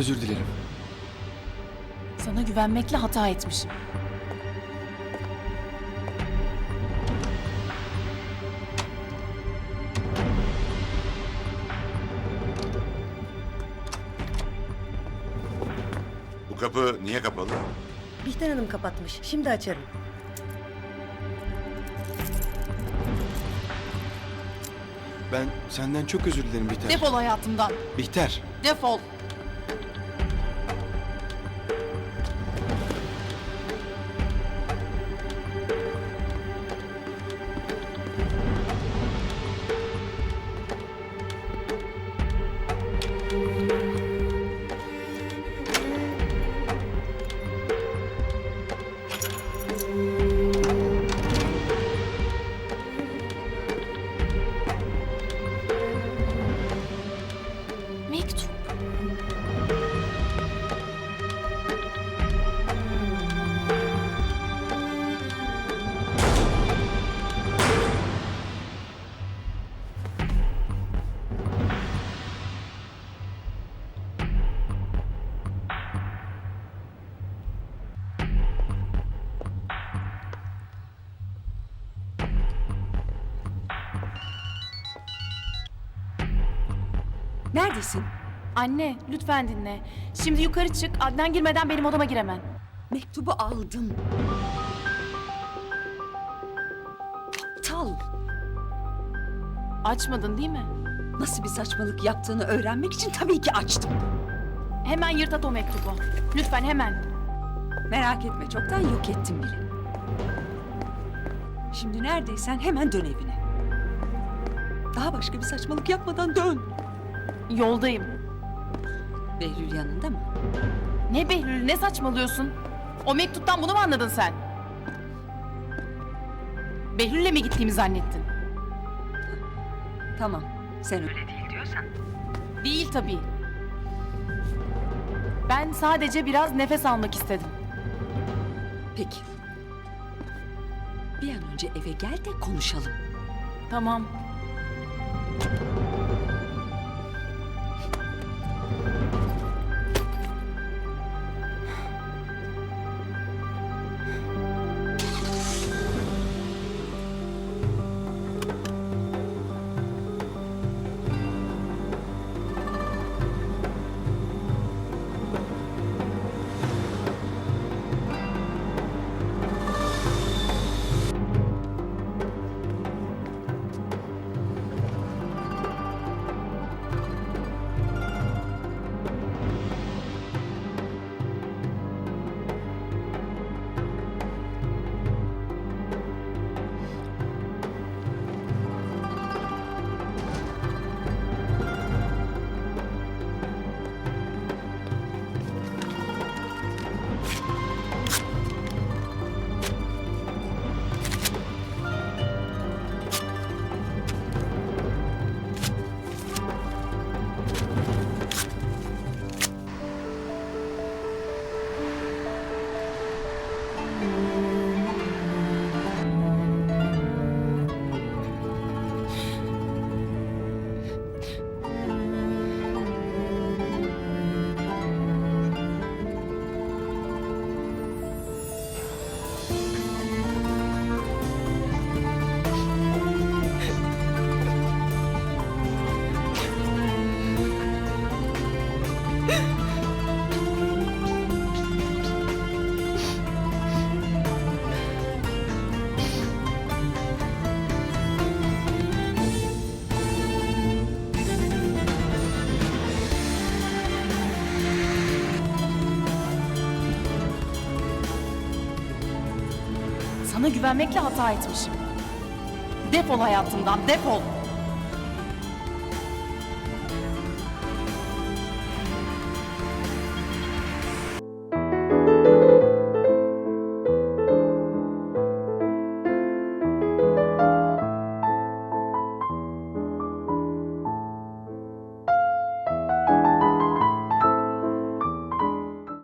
Özür dilerim. Sana güvenmekle hata etmişim. Bu kapı niye kapalı? Bihter Hanım kapatmış. Şimdi açarım. Ben senden çok özür dilerim Bihter. Defol hayatımdan. Bihter. Defol. Neredesin? Anne lütfen dinle. Şimdi yukarı çık. Adnan girmeden benim odama giremen. Mektubu aldım. Aptal. Açmadın değil mi? Nasıl bir saçmalık yaptığını öğrenmek için tabii ki açtım. Hemen yırt at o mektubu. Lütfen hemen. Merak etme çoktan yok ettim bile. Şimdi neredeysen hemen dön evine. Daha başka bir saçmalık yapmadan dön. Yoldayım. Behlül yanında mı? Ne Behlül ne saçmalıyorsun? O mektuptan bunu mu anladın sen? Behlül'le mi gittiğimi zannettin? Tamam. Sen öyle değil diyorsan. Değil tabii. Ben sadece biraz nefes almak istedim. Peki. Bir an önce eve gel de konuşalım. Tamam. Sana güvenmekle hata etmişim. Defol hayatımdan, defol.